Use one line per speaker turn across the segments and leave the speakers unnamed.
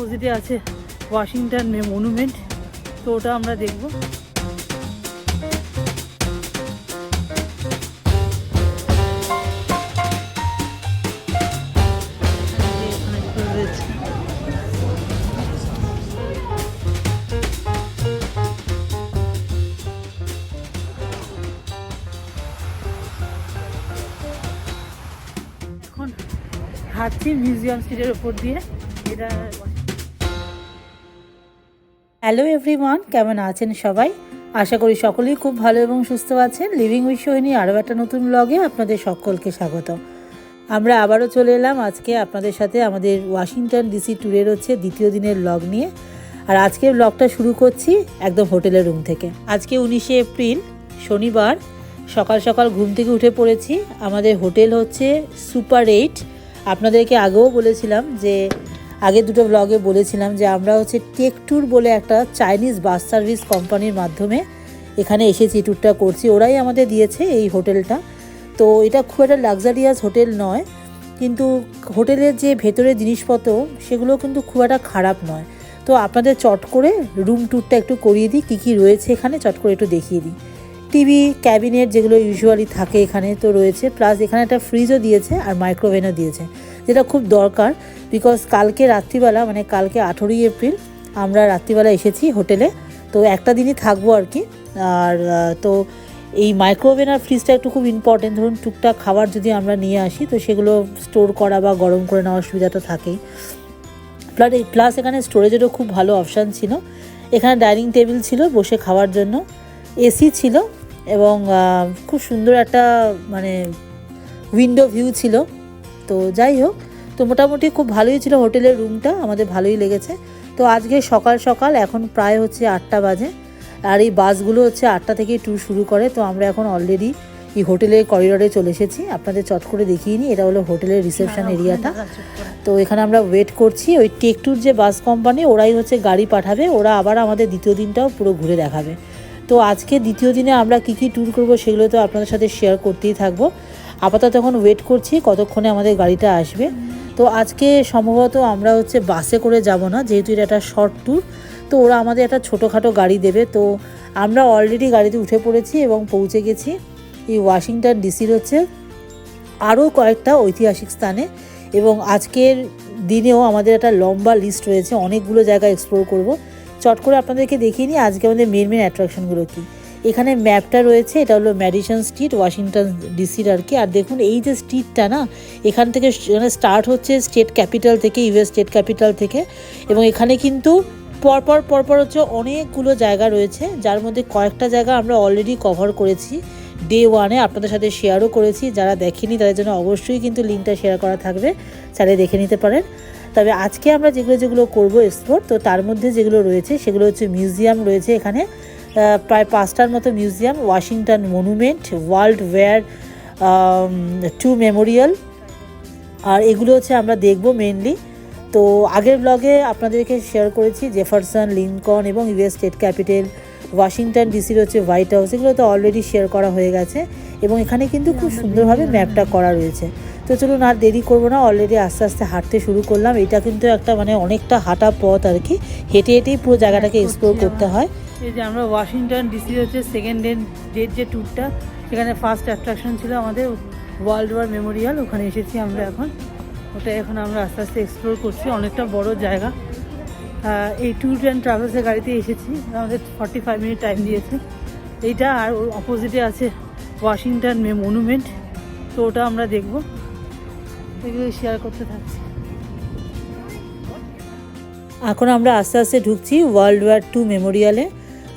অপোজিটে আছে Washington monument. তো ওটা আমরা দেখব। হাঁটছি মিউজিয়াম স্ট্রিটের উপর দিয়ে। এটা হ্যালো এভরিওয়ান কেমন আছেন সবাই? আশা করি সকলেই খুব ভালো এবং সুস্থ আছেন। লিভিং উইথ সোহিনী আরও একটা নতুন ব্লগে আপনাদের সকলকে স্বাগত। আমরা আবারও চলে এলাম আজকে আপনাদের সাথে আমাদের ওয়াশিংটন ডিসি ট্যুরের হচ্ছে দ্বিতীয় দিনের ব্লগ নিয়ে। আর আজকে ব্লগটা শুরু করছি একদম হোটেলের রুম থেকে। আজকে উনিশে এপ্রিল, শনিবার, সকাল সকাল ঘুম থেকে উঠে পড়েছি। আমাদের হোটেল হচ্ছে সুপার এইট আপনাদেরকে আগেও বলেছিলাম যে আগে দুটো ব্লগে বলেছিলাম যে আমরা হচ্ছে টেক ট্যুর বলে একটা চাইনিজ বাস সার্ভিস কোম্পানির মাধ্যমে এখানে এসেছি ট্যুরটা করছি। ওরাই আমাদের দিয়েছে এই হোটেলটা। তো এটা খুব একটা লাক্সারিয়াস হোটেল নয়, কিন্তু হোটেলের যে ভেতরের জিনিসপত্র, সেগুলো কিন্তু খুব একটা খারাপ নয়। তো আপনাদের চট করে রুম ট্যুরটা একটু করিয়ে দিই, কী কী রয়েছে এখানে, চট করে একটু দেখিয়ে দিই। টিভি ক্যাবিনেট যেগুলো ইউজুয়ালি থাকে এখানে তো রয়েছে প্লাস এখানে একটা ফ্রিজও দিয়েছে আর মাইক্রোওভেনও দিয়েছে। যেটা খুব দরকার বিকজ কালকে রাত্রিবেলা মানে কালকে আঠেরোই এপ্রিল, আমরা রাত্রিবেলা এসেছি হোটেলে। তো একটা দিনই থাকব আর কি। আর তো এই মাইক্রোওভেন আর ফ্রিজটা একটু খুব ইম্পর্টেন্ট ধরুন টুকটাক খাবার যদি আমরা নিয়ে আসি, তো সেগুলো স্টোর করা বা গরম করে নেওয়ার সুবিধাটা থাকেই। প্লাস প্লাস এখানে স্টোরেজেরও খুব ভালো অপশান ছিল। এখানে ডাইনিং টেবিল ছিল বসে খাওয়ার জন্য। এসি ছিল এবং খুব সুন্দর একটা মানে উইন্ডো ভিউ ছিল। তো যাই হোক তো মোটামুটি খুব ভালোই ছিল হোটেলের রুমটা আমাদের ভালোই লেগেছে। তো আজকে সকাল সকাল এখন প্রায় হচ্ছে আটটা বাজে আর এই বাসগুলো হচ্ছে আটটা থেকে ট্যুর শুরু করে তো আমরা এখন অলরেডি এই হোটেলের করিডোরে চলে এসেছি। আপনাদের চট করে দেখিয়ে নিই এটা হলো হোটেলের রিসেপশন এরিয়াটা তো এখানে আমরা ওয়েট করছি ওই টেকটুর যে বাস কোম্পানি ওরাই হচ্ছে গাড়ি পাঠাবে ওরা আবার আমাদের দ্বিতীয় দিনটাও পুরো ঘুরে দেখাবে। তো আজকে দ্বিতীয় দিনে আমরা কী কী ট্যুর করব সেগুলো তো আপনাদের সাথে শেয়ার করতেই থাকব। আপাতত এখন ওয়েট করছি কতক্ষণে আমাদের গাড়িটা আসবে। তো আজকে সম্ভবত আমরা হচ্ছে বাসে করে যাব না, যেহেতু এটা একটা শর্ট ট্যুর তো ওরা আমাদের একটা ছোটোখাটো গাড়ি দেবে। তো আমরা অলরেডি গাড়িতে উঠে পড়েছি এবং পৌঁছে গেছি। এই ওয়াশিংটন ডিসির হচ্ছে আরও কয়েকটা ঐতিহাসিক স্থানে এবং আজকের দিনেও আমাদের একটা লম্বা লিস্ট রয়েছে, অনেকগুলো জায়গা এক্সপ্লোর করব। চট করে আপনাদেরকে দেখিয়ে নিই আজকে আমাদের মেন মেন অ্যাট্রাকশনগুলো কী। এখানে ম্যাপটা রয়েছে, এটা হলো ম্যাডিসন স্ট্রিট ওয়াশিংটন ডিসির আর কি। আর দেখুন, এই যে স্ট্রিটটা না, এখান থেকে এখানে স্টার্ট হচ্ছে স্টেট ক্যাপিটাল থেকে ইউএস স্টেট ক্যাপিটাল থেকে। এবং এখানে কিন্তু পরপর পরপর হচ্ছে অনেকগুলো জায়গা রয়েছে, যার মধ্যে কয়েকটা জায়গা আমরা অলরেডি কভার করেছি। ডে ওয়ানে আপনাদের সাথে শেয়ারও করেছি, যারা দেখেনি তাদের জন্য অবশ্যই কিন্তু লিঙ্কটা শেয়ার করা থাকবে, চাইলে দেখে নিতে পারেন। তবে আজকে আমরা যেগুলো যেগুলো করব এক্সপ্লোর তো তার মধ্যে যেগুলো রয়েছে, সেগুলো হচ্ছে মিউজিয়াম রয়েছে এখানে। প্রায় পাঁচটার মতো museum, Washington monument, World War Two memorial. আর এগুলো হচ্ছে আমরা দেখব মেনলি তো আগের ব্লগে আপনাদেরকে শেয়ার করেছি জেফারসন লিঙ্কন এবং ইউএস স্টেট ক্যাপিটাল, ওয়াশিংটন ডিসির হচ্ছে হোয়াইট হাউস। এগুলো তো অলরেডি শেয়ার করা হয়ে গেছে এবং এখানে কিন্তু খুব সুন্দরভাবে ম্যাপটা করা রয়েছে। তো চলুন আর দেরি করব না অলরেডি আস্তে আস্তে হাঁটতে শুরু করলাম। এটা কিন্তু একটা মানে অনেকটা হাঁটা পথ আর কি। হেঁটে হেঁটেই পুরো জায়গাটাকে এক্সপ্লোর করতে হয়। এই যে আমরা ওয়াশিংটন ডিসি হচ্ছে সেকেন্ড ডে ডের যে ট্যুরটা সেখানে ফার্স্ট অ্যাট্রাকশন ছিল আমাদের ওয়ার্ল্ড ওয়ার মেমোরিয়াল ওখানে এসেছি আমরা এখন। ওটা এখন আমরা আস্তে আস্তে এক্সপ্লোর করছি, অনেকটা বড় জায়গা। এই ট্যুর অ্যান্ড ট্রাভেলসের গাড়িতে এসেছি, আমাদের ফর্টি ফাইভ মিনিট টাইম দিয়েছে। এইটা আর অপোজিটে আছে ওয়াশিংটন মে মনুমেন্ট তো ওটা আমরা দেখব। এগুলো শেয়ার করতে থাকছি। এখন আমরা আস্তে আস্তে ঢুকছি ওয়ার্ল্ড ওয়ার টু মেমোরিয়ালে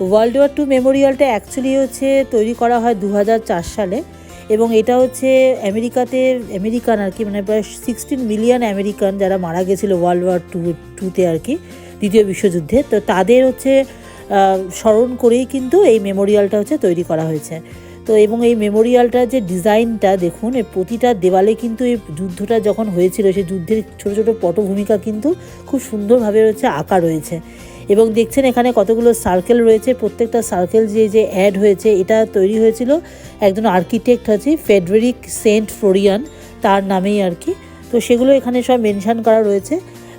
ওয়ার্ল্ড ওয়ার টু মেমোরিয়ালটা অ্যাকচুয়ালি হচ্ছে তৈরি করা হয় দু হাজার চার সালে এবং এটা হচ্ছে আমেরিকাতে আমেরিকান আর কি মানে প্রায় সিক্সটিন মিলিয়ন আমেরিকান যারা মারা গেছিল ওয়ার্ল্ড ওয়ার টু টুতে আর কি, দ্বিতীয় বিশ্বযুদ্ধে। তো তাদের হচ্ছে স্মরণ করেই কিন্তু এই মেমোরিয়ালটা হচ্ছে তৈরি করা হয়েছে। তো এবং এই মেমোরিয়ালটার যে ডিজাইনটা দেখুন এই প্রতিটা দেওয়ালে কিন্তু এই যুদ্ধটা যখন হয়েছিল সেই যুদ্ধের ছোট ছোট পটভূমিকা কিন্তু খুব সুন্দরভাবে হচ্ছে আঁকা রয়েছে। এবং দেখছেন এখানে কতগুলো সার্কেল রয়েছে। প্রত্যেকটা সার্কেল যে যে অ্যাড হয়েছে, এটা তৈরি হয়েছিল একজন আর্কিটেক্ট আছে ফেডরিক সেন্ট ফ্লোরিয়ান তার নামেই আর কি। তো সেগুলো এখানে সব মেনশান করা রয়েছে।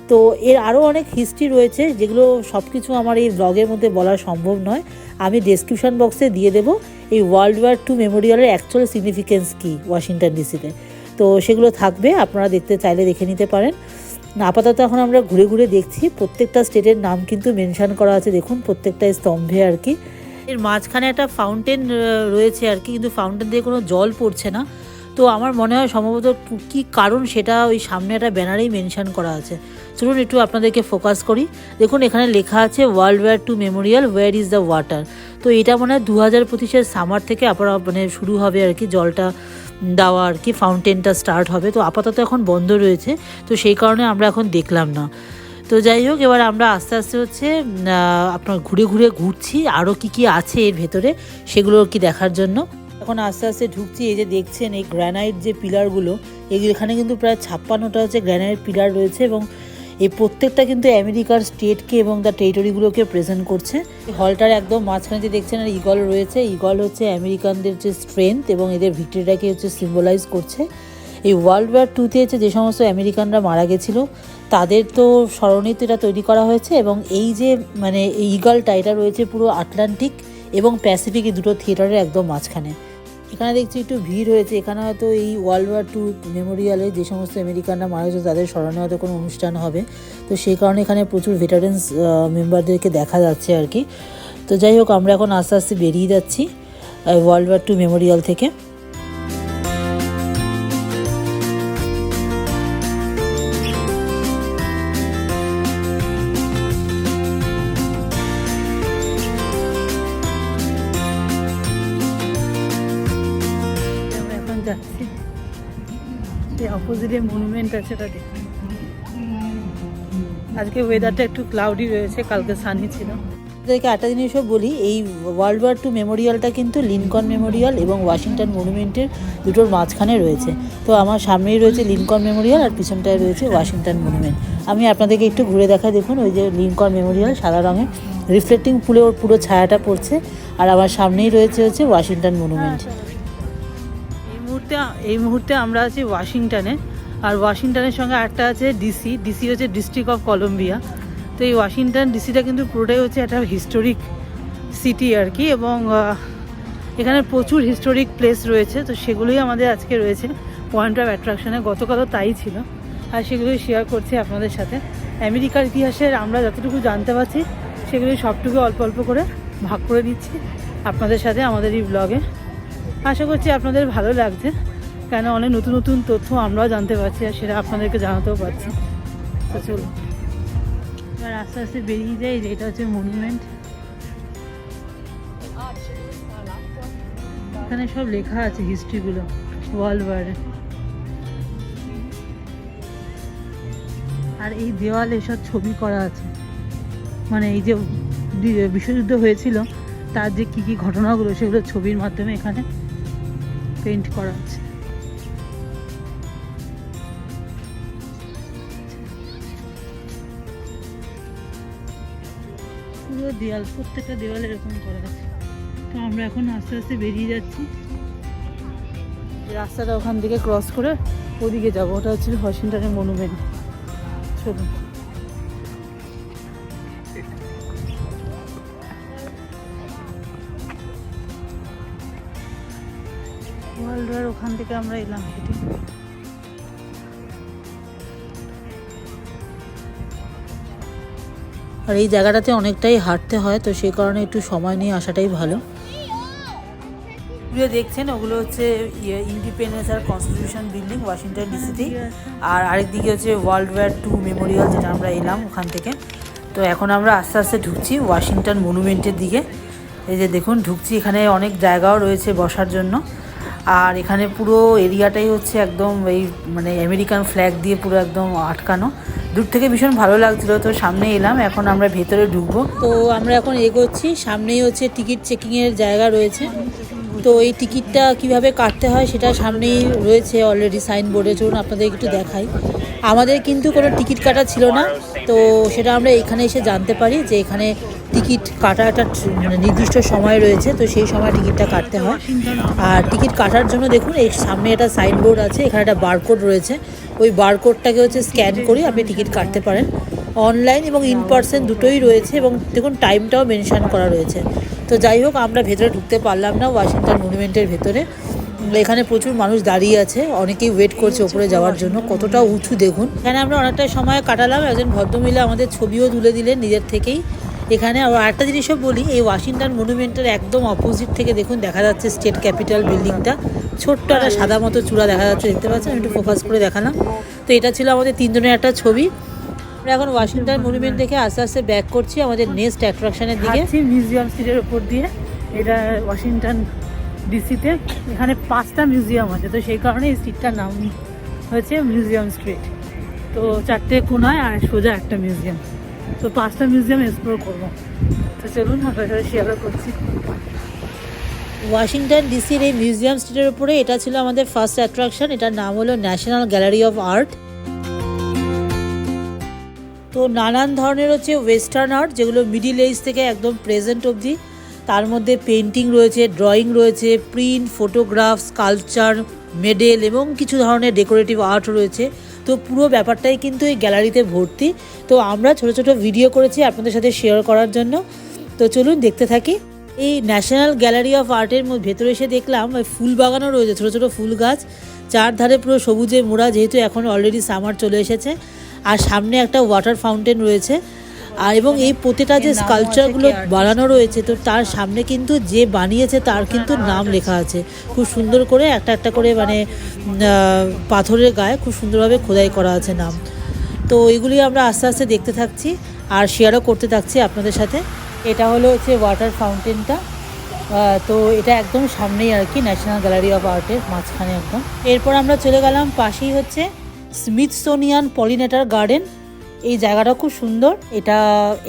তো এর আরও অনেক হিস্ট্রি রয়েছে, যেগুলো সব কিছু আমার এই ব্লগের মধ্যে বলা সম্ভব নয়। আমি ডেসক্রিপশন বক্সে দিয়ে দেবো এই ওয়ার্ল্ড ওয়ার টু মেমোরিয়ালের অ্যাকচুয়াল সিগনিফিকেন্স কী ওয়াশিংটন ডিসিতে তো সেগুলো থাকবে, আপনারা দেখতে চাইলে দেখে নিতে পারেন। আপাতত এখন আমরা ঘুরে ঘুরে দেখছি, প্রত্যেকটা স্টেটের নাম কিন্তু মেনশন করা আছে, দেখুন প্রত্যেকটা স্তম্ভে আর কি। এর মাঝখানে একটা ফাউন্টেন রয়েছে আর কি, কিন্তু ফাউন্টেন দিয়ে কোনো জল পড়ছে না। তো আমার মনে হয় সম্ভবত কি কারণ সেটা ওই সামনে একটা ব্যানারেই মেনশন করা আছে। চলুন একটু আপনাদেরকে ফোকাস করি। দেখুন, এখানে লেখা আছে World War Two memorial war is the water তো এটা মনে হয় দু হাজার পঁচিশের সামার থেকে আবার মানে শুরু হবে আর কি, জলটা দেওয়া আর কি ফাউন্টেনটা স্টার্ট হবে। তো আপাতত এখন বন্ধ রয়েছে, তো সেই কারণে আমরা এখন দেখলাম না। তো যাই হোক, এবার আমরা আস্তে আস্তে হচ্ছে আপনার ঘুরে ঘুরে ঘুরছি আরও কি কি আছে এর ভেতরে, সেগুলো কি দেখার জন্য। এখন আস্তে আস্তে ঢুকছি, এই যে দেখছেন এই গ্রানাইট যে পিলারগুলো এখানে কিন্তু প্রায় ছাপ্পান্নটা হচ্ছে গ্রানাইট পিলার রয়েছে এবং এই প্রত্যেকটা কিন্তু আমেরিকার স্টেটকে এবং দ্য টেরিটরিগুলোকে প্রেজেন্ট করছে। হলটার একদম মাঝখানে যে দেখছেন আর ইগল রয়েছে ইগল হচ্ছে আমেরিকানদের যে স্ট্রেংথ এবং এদের ভিক্টরিটাকে হচ্ছে সিম্বলাইজ করছে। এই ওয়ার্ল্ড ওয়ার টুতে হচ্ছে যে সমস্ত আমেরিকানরা মারা গেছিল, তাদের তো স্মরণে এটা তৈরি করা হয়েছে এবং এই যে মানে ইগলটা এটা রয়েছে পুরো আটলান্টিক এবং প্যাসিফিক এই দুটো থিয়েটারের একদম মাঝখানে। এখানে দেখছি একটু ভিড় হয়েছে। এখানে হয়তো এই ওয়ার্ল্ড ওয়ার টু মেমোরিয়ালে যে সমস্ত আমেরিকানরা মারা গেছে, তাদের স্মরণে হয়তো কোনো অনুষ্ঠান হবে। তো সেই কারণে এখানে প্রচুর ভেটারেন্স মেম্বারদেরকে দেখা যাচ্ছে আর কি। তো যাই হোক, আমরা এখন আস্তে আস্তে বেরিয়ে যাচ্ছি ওয়ার্ল্ড ওয়ার টু মেমোরিয়াল থেকে। অপোজিটে মনুমেন্ট আছে ওটা দেখুন। আজকে ওয়েদারটা একটু ক্লাউডি রয়েছে কালকে সানি ছিল। আপনাদেরকে একটা জিনিসও বলি এই ওয়ার্ল্ড ওয়ার টু মেমোরিয়ালটা কিন্তু লিনকন মেমোরিয়াল এবং ওয়াশিংটন মনুমেন্টের দুটোর মাঝখানে রয়েছে। তো আমার সামনেই রয়েছে লিনকন মেমোরিয়াল আর পিছনটায় রয়েছে ওয়াশিংটন মনুমেন্ট আমি আপনাদেরকে একটু ঘুরে দেখাই দেখুন ওই যে লিনকন মেমোরিয়াল সাদা রঙের রিফ্লেক্টিং পুলে ওর পুরো ছায়াটা পড়ছে আর আমার সামনেই রয়েছে হচ্ছে ওয়াশিংটন মনুমেন্ট এই মুহূর্তে এই মুহূর্তে আমরা আছি ওয়াশিংটনে। আর ওয়াশিংটনের সঙ্গে একটা আছে ডিসি ডিসি হচ্ছে ডিস্ট্রিক্ট অফ কলম্বিয়া তো এই ওয়াশিংটন ডিসিটা কিন্তু পুরোটাই হচ্ছে একটা হিস্টোরিক সিটি আর কি এবং এখানে প্রচুর হিস্টোরিক প্লেস রয়েছে। তো সেগুলোই আমাদের আজকে রয়েছে। পয়েন্ট অফ অ্যাট্রাকশনে গতকালও তাই ছিল। আর সেগুলোই শেয়ার করছি আপনাদের সাথে। আমেরিকার ইতিহাসের আমরা যতটুকু জানতে পারছি সেগুলি সবটুকু অল্প অল্প করে ভাগ করে দিচ্ছি আপনাদের সাথে আমাদের এই ব্লগে আশা করছি আপনাদের ভালো লাগছে। কেন অনেক নতুন নতুন তথ্য আমরাও জানতে পারছি আর সেটা আপনাদেরকে জানাতেও পারছি। তো চলুন। এবার আস্তে আস্তে বেরিয়ে যাই যে এটা হচ্ছে মনুমেন্ট এখানে সব লেখা আছে হিস্ট্রিগুলো ওয়ার্ল্ড ওয়ারে আর এই দেওয়ালে সব ছবি করা আছে। মানে এই যে বিশ্বযুদ্ধ হয়েছিল, তার যে কী কী ঘটনাগুলো সেগুলো ছবির মাধ্যমে এখানে পেন্ট করা আছে। পুরো দেয়াল, প্রত্যেকটা দেওয়াল এরকম করা আছে। তো আমরা এখন আস্তে আস্তে বেরিয়ে যাচ্ছি। রাস্তাটা ওখান থেকে ক্রস করে ওদিকে যাব। ওটা হচ্ছে ওয়াশিংটনের মনুমেন্ট। চলুন। ওয়ার্ল্ড ওয়ার ওখান থেকে আমরা এলাম হেঁটে। আর এই জায়গাটাতে অনেকটাই হাঁটতে হয় তো সেই কারণে একটু সময় নিয়ে আসাটাই ভালো। ভিডিও দেখছেন ওগুলো হচ্ছে ইন্ডিপেন্ডেন্স আর কনস্টিটিউশন বিল্ডিং ওয়াশিংটন ডিসিতেই আর আরেকদিকে হচ্ছে ওয়ার্ল্ড ওয়ার টু মেমোরিয়াল যেটা আমরা এলাম ওখান থেকে। তো এখন আমরা আস্তে আস্তে ঢুকছি ওয়াশিংটন মনুমেন্টের দিকে। এই যে দেখুন ঢুকছি এখানে অনেক জায়গাও রয়েছে বসার জন্য। আর এখানে পুরো এরিয়াটাই হচ্ছে একদম এই মানে আমেরিকান ফ্ল্যাগ দিয়ে পুরো একদম আটকানো। দূর থেকে ভীষণ ভালো লাগছিল, তো সামনে এলাম, এখন আমরা ভেতরে ঢুকবো। তো আমরা এখন এগোচ্ছি, সামনেই হচ্ছে টিকিট চেকিংয়ের জায়গা রয়েছে। তো এই টিকিটটা কীভাবে কাটতে হয় সেটা সামনেই রয়েছে অলরেডি সাইনবোর্ডে চলুন আপনাদের একটু দেখাই। আমাদের কিন্তু কোনো টিকিট কাটা ছিল না, তো সেটা আমরা এখানে এসে জানতে পারি যে এখানে টিকিট কাটার একটা মানে নির্দিষ্ট সময় রয়েছে, তো সেই সময় টিকিটটা কাটতে হয়। আর টিকিট কাটার জন্য দেখুন, এই সামনে একটা সাইনবোর্ড আছে, এখানে একটা বারকোড রয়েছে। ওই বারকোডটাকে হচ্ছে স্ক্যান করে আপনি টিকিট কাটতে পারেন। অনলাইন এবং ইন পার্সন দুটোই রয়েছে এবং দেখুন, টাইমটাও মেনশন করা রয়েছে। তো যাই হোক, আমরা ভেতরে ঢুকতে পারলাম না ওয়াশিংটন মনুমেন্টের ভেতরে। এখানে প্রচুর মানুষ দাঁড়িয়ে আছে, অনেকেই ওয়েট করছে ওপরে যাওয়ার জন্য। কতটা উঁচু দেখুন। এখানে আমরা অনেকটা সময় কাটালাম, একজন ভদ্রমহিলা আমাদের ছবিও তুলে দিলেন নিজের থেকেই। এখানে আবার একটা জিনিসও বলি এই ওয়াশিংটন মনুমেন্টের একদম অপোজিট থেকে দেখুন দেখা যাচ্ছে স্টেট ক্যাপিটাল বিল্ডিংটা ছোট্ট একটা সাদা মতো চূড়া দেখা যাচ্ছে দেখতে পাচ্ছেন? আমি একটু ফোকাস করে দেখালাম। তো এটা ছিল আমাদের তিনজনের একটা ছবি। আমরা এখন ওয়াশিংটন মনুমেন্ট দেখে আস্তে আস্তে ব্যাক করছি আমাদের নেক্সট অ্যাট্রাকশনের দিকে।
মিউজিয়াম স্ট্রিটের উপর দিয়ে এটা ওয়াশিংটন ডিসিতে এখানে পাঁচটা মিউজিয়াম আছে তো সেই কারণে এই স্ট্রিটটার নাম হয়েছে মিউজিয়াম স্ট্রিট তো চারটে কোনায় আর সোজা একটা মিউজিয়াম তো পাঁচটা মিউজিয়াম এক্সপ্লোর করব। তো চলুন আপনার সাথে শেয়ারও করছি।
ওয়াশিংটন ডিসির এই মিউজিয়াম স্ট্রিটের উপরে এটা ছিল আমাদের ফার্স্ট অ্যাট্রাকশন এটার নাম হলো ন্যাশনাল গ্যালারি অফ আর্ট তো নানান ধরনের হচ্ছে ওয়েস্টার্ন আর্ট যেগুলো মিডিল এজ থেকে একদম প্রেজেন্ট অবধি। তার মধ্যে পেন্টিং রয়েছে ড্রয়িং রয়েছে প্রিন্ট ফটোগ্রাফ স্কাল্পচার মেডেল এবং কিছু ধরনের ডেকোরেটিভ আর্ট রয়েছে। তো পুরো ব্যাপারটাই কিন্তু এই গ্যালারিতে ভর্তি। তো আমরা ছোট ছোট ভিডিও করেছি আপনাদের সাথে শেয়ার করার জন্য। তো চলুন দেখতে থাকি। এই ন্যাশনাল গ্যালারি অফ আর্টের ভেতরে এসে দেখলাম, ওই ফুল বাগানও রয়েছে, ছোটো ছোটো ফুল গাছ। চারধারে পুরো সবুজে মোড়া, যেহেতু এখন অলরেডি সামার চলে এসেছে। আর সামনে একটা ওয়াটার ফাউন্টেন রয়েছে। আর এবং এই প্রতিটা যে স্কালচারগুলো বানানো রয়েছে, তো তার সামনে কিন্তু যে বানিয়েছে, তার কিন্তু নাম লেখা আছে। খুব সুন্দর করে একটা একটা করে মানে পাথরের গায়ে খুব সুন্দরভাবে খোদাই করা আছে নাম। তো এগুলি আমরা আস্তে আস্তে দেখতে থাকছি আর শেয়ারও করতে থাকছি আপনাদের সাথে। এটা হলো হচ্ছে ওয়াটার ফাউন্টেনটা তো এটা একদম সামনেই আর কি ন্যাশনাল গ্যালারি অফ আর্টের মাঝখানে একদম। এরপর আমরা চলে গেলাম পাশেই হচ্ছে স্মিথসোনিয়ান পলিনেটার গার্ডেন এই জায়গাটা খুব সুন্দর। এটা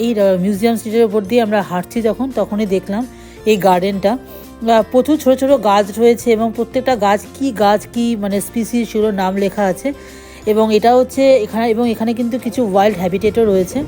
এই মিউজিয়াম স্ট্রিটের উপর দিয়ে আমরা হাঁটছি যখন, তখনই দেখলাম এই গার্ডেনটা প্রচুর ছোট ছোট গাছ রয়েছে এবং প্রত্যেকটা গাছ কি গাছ, কি মানে স্পিসিস সেগুলোর নাম লেখা আছে। এবং এটা হচ্ছে এখানে, এবং এখানে কিন্তু কিছু ওয়াইল্ড হ্যাবিটেটও রয়েছে।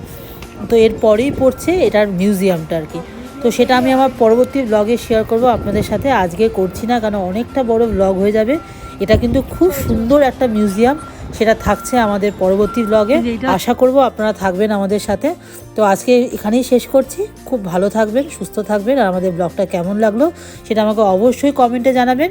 তো এরপরেই পড়ছে এটার মিউজিয়ামটা আর কি। তো সেটা আমি আমার পরবর্তী ব্লগে শেয়ার করব আপনাদের সাথে। আজকে করছি না কারণ অনেকটা বড় ব্লগ হয়ে যাবে। এটা কিন্তু খুব সুন্দর একটা মিউজিয়াম সেটা থাকছে আমাদের পরবর্তী ব্লগে আশা করব আপনারা থাকবেন আমাদের সাথে। তো আজকে এখানেই শেষ করছি। খুব ভালো থাকবেন সুস্থ থাকবেন। আর আমাদের ব্লগটা কেমন লাগল সেটা আমাকে অবশ্যই কমেন্টে জানাবেন।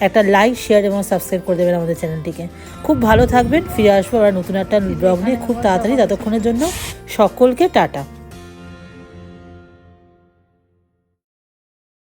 একটা লাইক শেয়ার এবং সাবস্ক্রাইব করে দেবেন আমাদের চ্যানেলটিকে খুব ভালো থাকবেন ফিরে আসব আবার নতুন একটা ব্লগ নিয়ে খুব তাড়াতাড়ি ততক্ষণের জন্য। সকলকে টাটা।